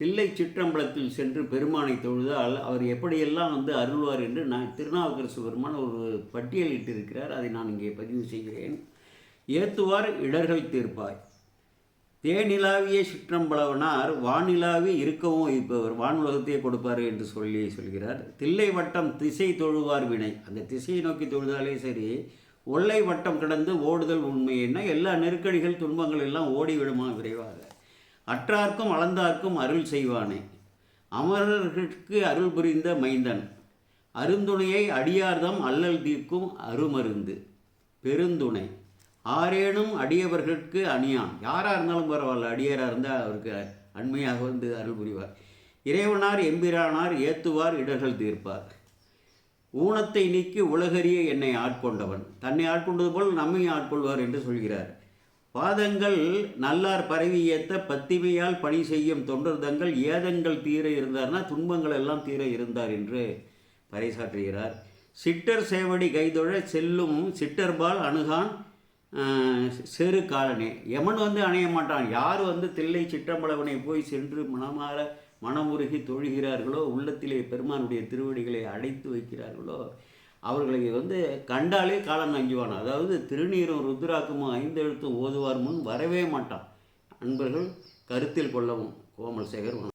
தில்லை சிற்றம்பலத்தில் சென்று பெருமானை தொழுதால் அவர் எப்படியெல்லாம் வந்து அருள்வார் என்று நான் திருநாவுக்கரசு பெருமான் ஒரு பட்டியலிட்டிருக்கிறார். அதை நான் இங்கே பதிவு செய்கிறேன். ஏத்துவார் இடர்கள் தீர்ப்பாய். தேனிலாவிய சிற்றம்பலவனார் வானிலாவி இருக்கவும் வைப்பவர் வானுலகத்தையே கொடுப்பார் என்று சொல்லி சொல்கிறார். தில்லை வட்டம் திசை தொழுவார் வினை. அந்த திசையை நோக்கி தொழுதாலே சரி ஒல்லை வட்டம் கடந்து ஓடுதல் உண்மை என்ன? எல்லா நெருக்கடிகள் துன்பங்கள் எல்லாம் ஓடி விடுமா விரைவாக? அற்றார்க்கும் அளந்தார்க்கும் அருள் செய்வானே. அமரர்களுக்கு அருள் புரிந்த மைந்தன். அருந்துணையை அடியார்தம் அல்லல் தீர்க்கும் அருமருந்து. பெருந்துணை. ஆரேனும் அடியவர்களுக்கு அணியான். யாராக இருந்தாலும் பரவாயில்ல அடியராக இருந்தால் அவருக்கு அண்மையாக வந்து அருள் புரிவார். இறைவனார் எம்பிரானார் ஏத்துவார் இடர்கள் தீர்ப்பார். ஊனத்தை நீக்கி உலகறிய என்னை ஆட்கொண்டவன். தன்னை ஆட்கொண்டது போல் நம்மை ஆட்கொள்வார் என்று சொல்கிறார். பாதங்கள் நல்லார் பரவி ஏத்த பத்திமையால் பணி செய்யும் தொண்டர்தங்கள் ஏதங்கள் தீர இருந்தார்னா துன்பங்கள் எல்லாம் தீர இருந்தார் என்று பறைசாற்றுகிறார். சிட்டர் சேவடி கைதொழ செல்லும் சிட்டர்பால் அணுகான் ஆஹ், செரு காலனே. எமன் வந்து அணைய மாட்டான். யார் வந்து தில்லை சிற்றம்பலவனை போய் சென்று மனமாற மனமுருகி தொழுகிறார்களோ உள்ளத்திலே பெருமானுடைய திருவடிகளை அடைத்து வைக்கிறார்களோ அவர்களை வந்து கண்டாலே காலம் நஞ்சுவான்? அதாவது திருநீரும் ருத்ராக்குமும் ஐந்தெழுத்தும் ஓதுவார் முன் வரவே மாட்டான். அன்பர்கள் கருத்தில் கொள்ளவும் கோமல் சேகர்